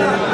ஆதவ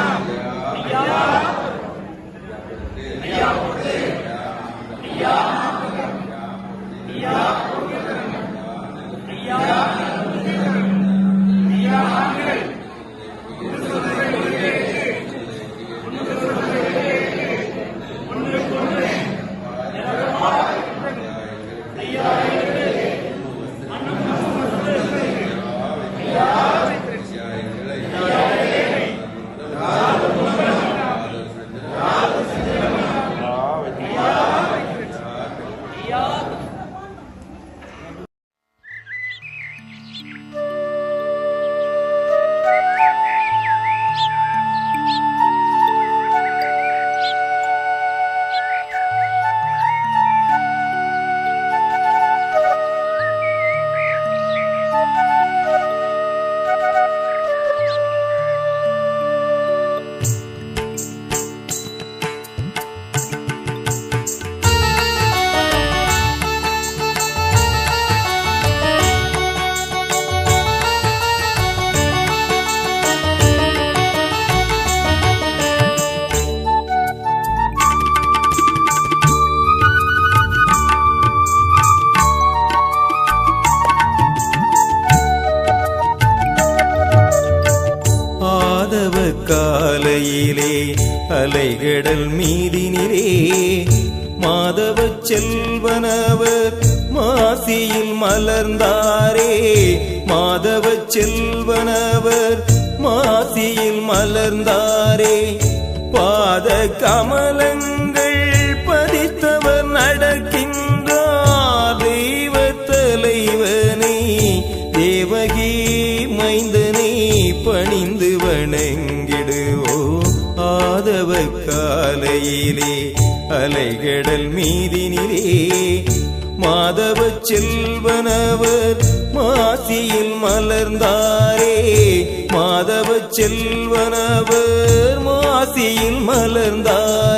பாத கமலங்கள் பதித்தவர் நடக்கின்றார் தெய்வ தலைவனே தேவகி மைந்தனை பணிந்து வணங்கிடுவோ ஆதவ காலையிலே அலைகடல் மீதினிலே. மாதவ செல்வனவர் மாசியில் மலர்ந்தாரே மாதவ செல்வனவர் மாசியில் மலர்ந்தார்.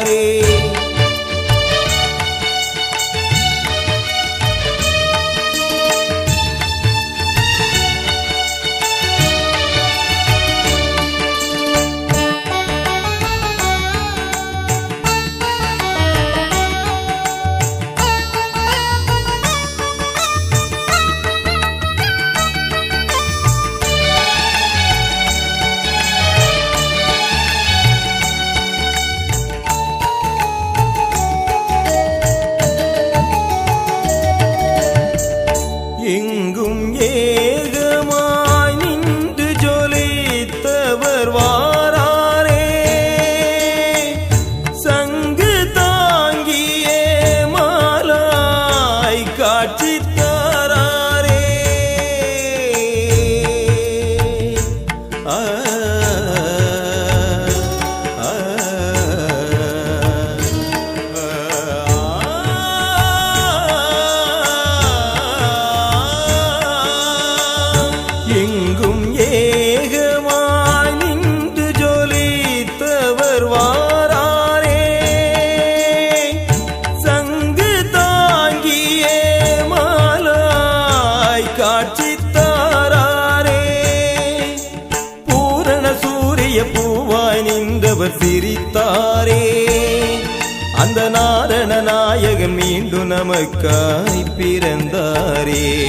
மீண்டு நமக்காய் பிறந்தாரே.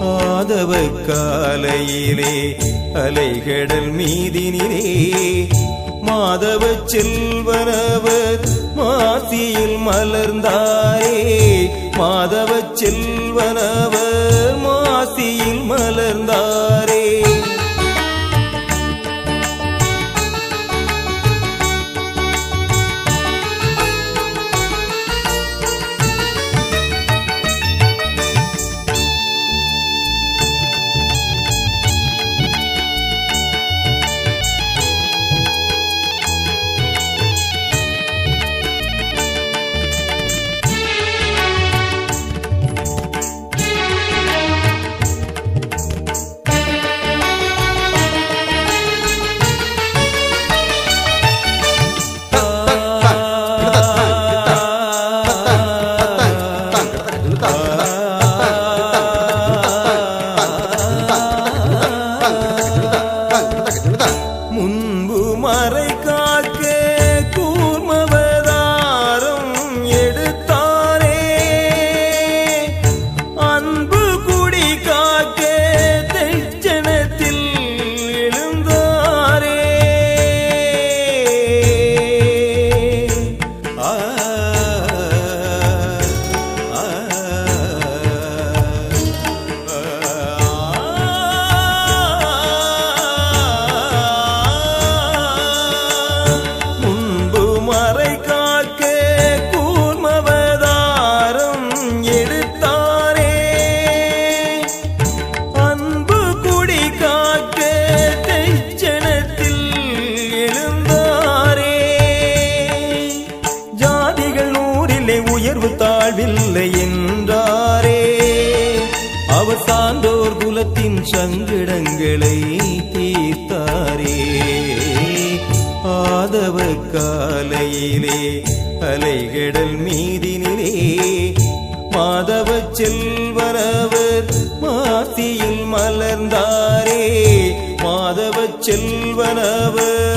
ஆதவ காலையிலே அலைகடல் மீதினிலே. மாதவ செல்வனவர் மாசியில் மலர்ந்தாரே. மாதவ செல்வனவர் மாசியில் மலர்ந்தார். மலர்ந்தாரே மாதவ செல்வனவர்.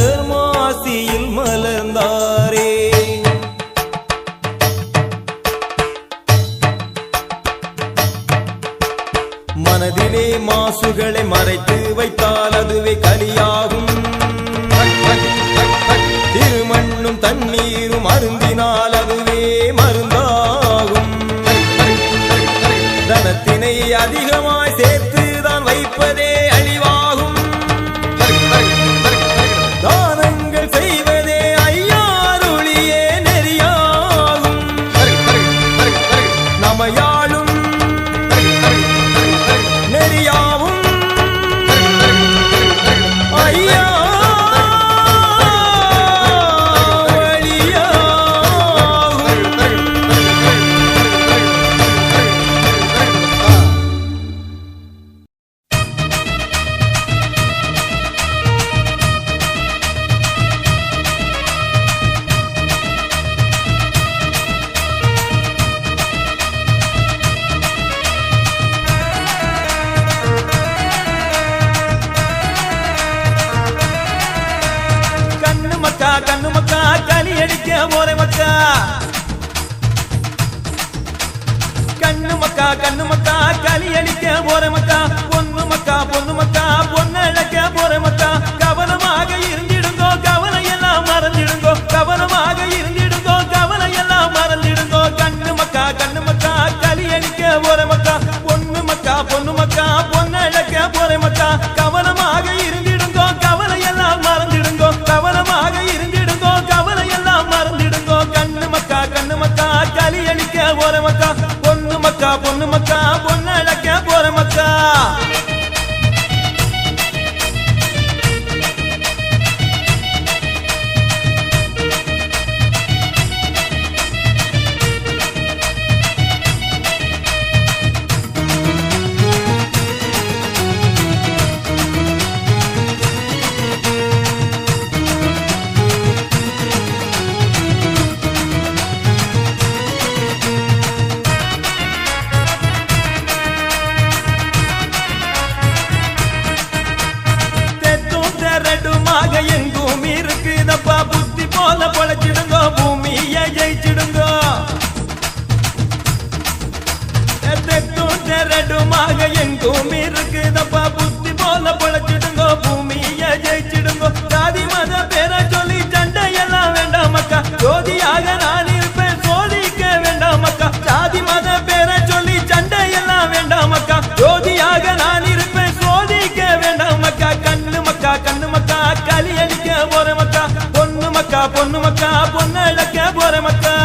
எங்கும் இருக்குதப்பா புத்தி போல பொழைச்சிடுங்கோ பூமிய ஜெயிச்சிடுங்கோ. ஜாதி மத பேர சொல்லி சண்டை எல்லாம் வேண்டாம் அக்கா. ஜோதியாக நான் இருப்பேன் சோதிக்க வேண்டாம் அக்கா. ஜாதி மத பேர சொல்லி சண்டை எல்லாம் வேண்டாம் அக்கா. ஜோதியாக நான் இருப்பேன் சோதிக்க வேண்டாம் அக்கா. கண்ணு மக்கா கண்ணு மக்கா களி அடிக்க போற மக்கா. பொண்ணு மக்கா பொண்ணு மக்கா பொண்ணு இழக்க போற மக்கா.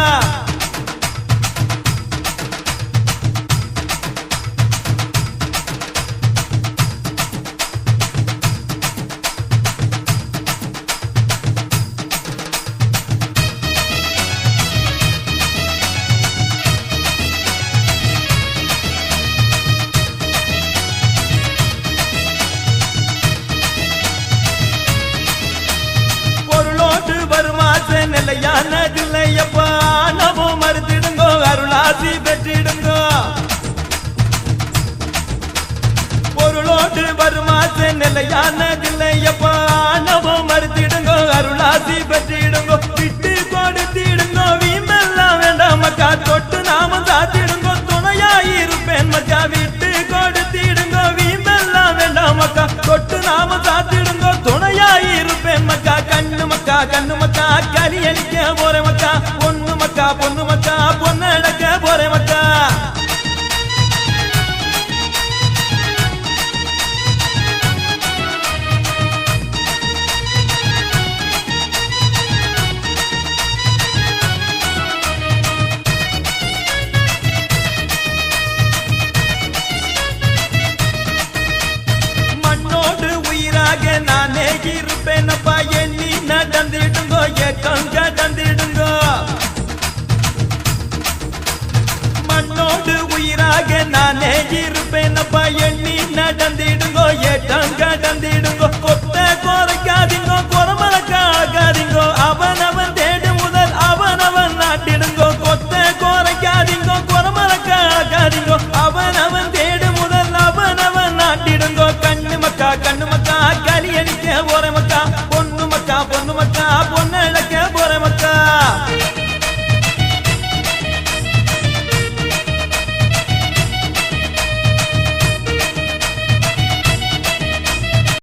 வருமாச நிலையானதில்லையப்பா. நவோ மறுத்திடுங்கோ அருளாசி பெற்றிடுங்கோ. பொருளோடு வருமாச நிலையானதில்லையப்பா. நவோ மறுத்திடுங்கோ அருளாசி பெற்றிடுங்கோ. விட்டு கொடுத்திடுங்கோ வீமெல்லாம் வேண்டாம் மக்கா தொட்டு நாம சாத்திடுங்கோ. துணையாயிருப்பேன் மக்கா விட்டு மக்கா தொட்டு நாம சாத்திடுங்கோ துணையாயிருப்பேன் மக்கா கண்ணு மக்கா கண்ணு மக்கா களி அடிக்க போற மக்கா. பொண்ணு மக்கா பொண்ணு மக்கா பொண்ணு அடக்க போற மக்கா. கடந்திடுங்கோ நடந்திடுங்கோ கடந்திடுங்கோ கொத்த குறைக்காதீங்கோ